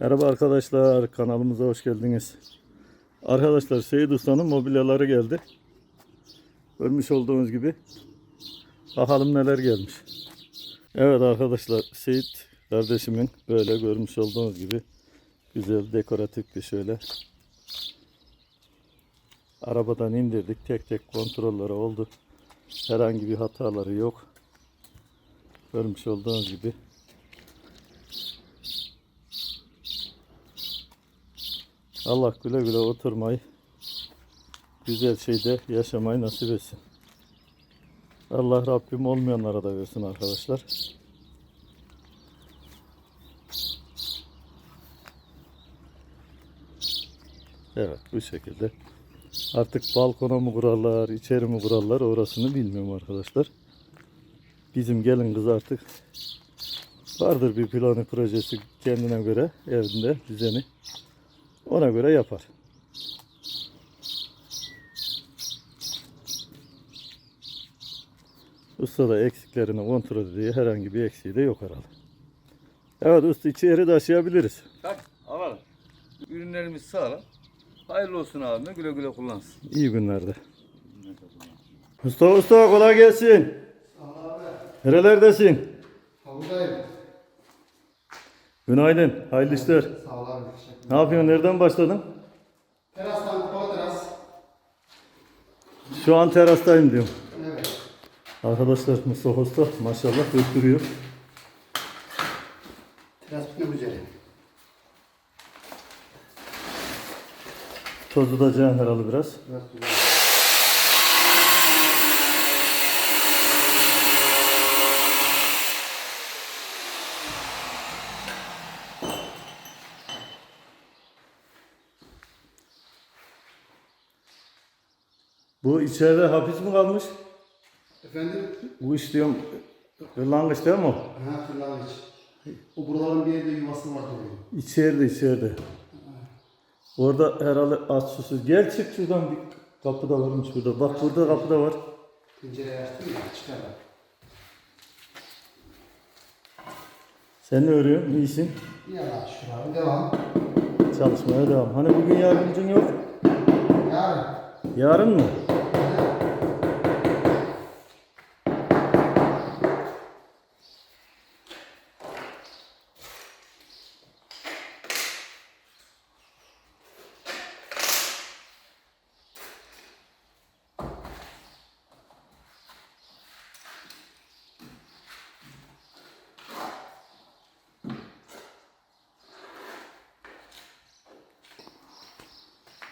Merhaba arkadaşlar, kanalımıza hoş geldiniz. Arkadaşlar Seyit Usta'nın mobilyaları geldi. Görmüş olduğunuz gibi. Bakalım neler gelmiş. Evet arkadaşlar Seyit kardeşimin böyle görmüş olduğunuz gibi güzel dekoratif bir şöyle arabadan indirdik. Tek tek kontrolleri oldu. Herhangi bir hataları yok. Görmüş olduğunuz gibi. Allah güle güle oturmayı, güzel şeyde yaşamayı nasip etsin. Allah Rabbim olmayanlara da versin arkadaşlar. Evet bu şekilde. Artık balkona mı kurarlar, içeri mi kurarlar orasını bilmiyorum arkadaşlar. Bizim gelin kız artık vardır bir planı projesi kendine göre evinde düzeni. Ona göre yapar. Usta da eksiklerini kontrol ediyor. Herhangi bir eksiği de yok herhalde. Evet usta içeri taşıyabiliriz. Tak alalım. Ürünlerimiz sağlam. Hayırlı olsun abime güle güle kullansın. İyi günlerde. Usta usta kolay gelsin. Nerelerdesin? Havuzdayım. Günaydın. Hayırlı işler. Sağ ol abi. Teşekkür Ne yapıyorsun? Nereden başladın? Terastan kapalı teras. Şu an terastayım diyorum. Evet. Arkadaşlar Mustafa Usta maşallah döktürüyor. Teras bitmek üzere. Tozlutacaksın herhalde biraz. Biraz güzel. Bu içeride hapis mi kalmış? Efendim? Bu iş diyorum kırlangıç değil mi o? Ha fırlangıç. O buraların bir yerde yuvası var diyor. İçeride içeride. Orada herhalde az susuz. Gel çık şuradan bir kapı da varmış burada. Bak burada kapı da var. Pencereyi açtım ya çıkarlar. Sen ne örüyorsun? İyisin. Ya şükür abi devam. Çalışmaya devam. Hani bugün yardımcın yok. Yarın. Yarın mı?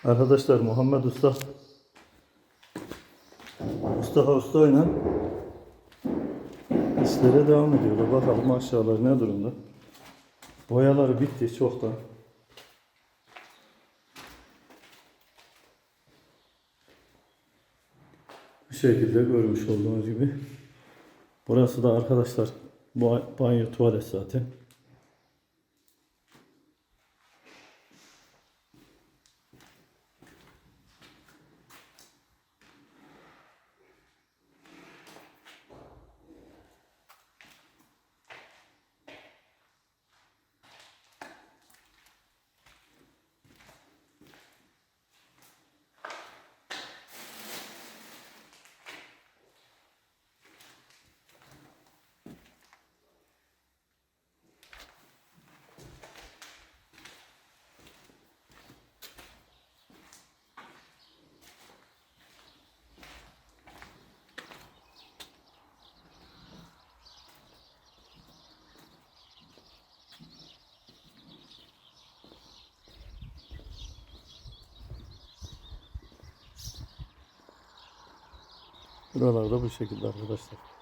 Arkadaşlar Muhammed Usta Mustafa Usta ile işlere devam ediyorlar. Bakalım aşağılar ne durumda. Boyaları bitti çoktan. Bu şekilde görmüş olduğunuz gibi. Burası da arkadaşlar banyo tuvalet zaten. Buralarda bu şekilde arkadaşlar.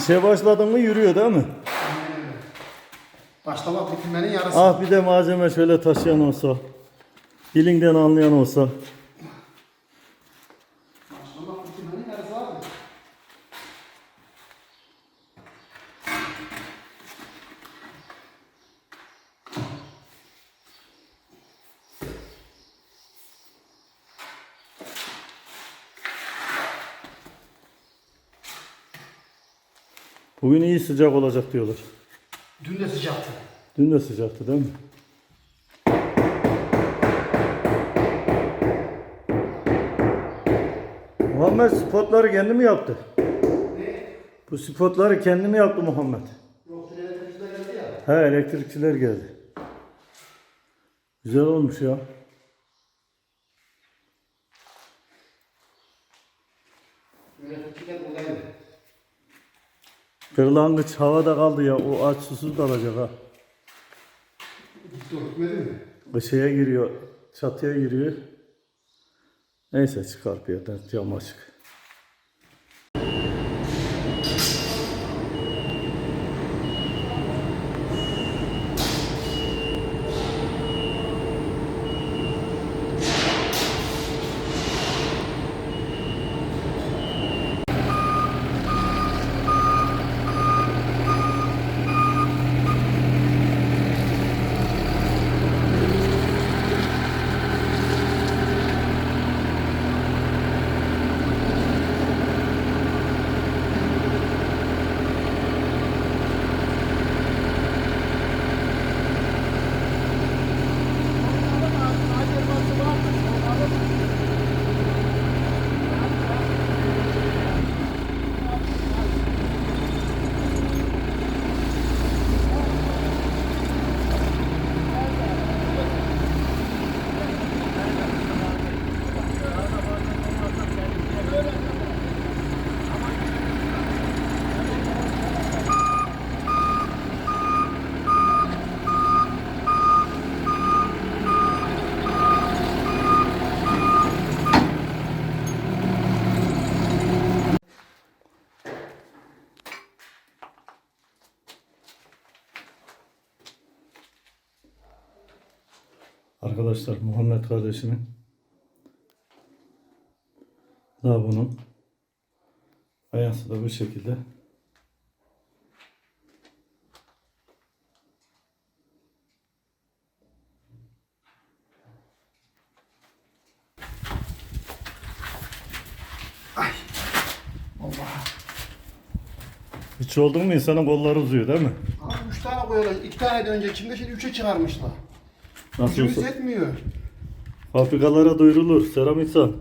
İşe başladın mı yürüyor değil mi? Başlamak bitirmenin yarısı. Ah bir de malzeme şöyle taşıyan olsa. Dilinden anlayan olsa. Bugün iyi sıcak olacak diyorlar. Dün de sıcaktı. Dün de sıcaktı değil mi? Muhammed spotları kendi mi yaptı? Ne? Bu spotları kendi mi yaptı Muhammed? Yok elektrikçiler geldi ya. He elektrikçiler geldi. Güzel olmuş ya. Elektrikçiler buradaydı. Kırlangıç havada kaldı ya. O aç susuz kalacak ha. Gitmedi mi? Işığa giriyor. Çatıya giriyor. Neyse çıkar bir yerden cam açık. Arkadaşlar Muhammed kardeşimin daha bunun fayansı da bu şekilde. Allah. Hiç oldun mu insanın kolları uzuyor değil mi? Abi üç tane koyuyorlar. İki tane de önce kimde şimdi üçe çıkarmışlar. Nasıl Gücümüz olsa yetmiyor. fabrikalara duyurulur. Selam insan.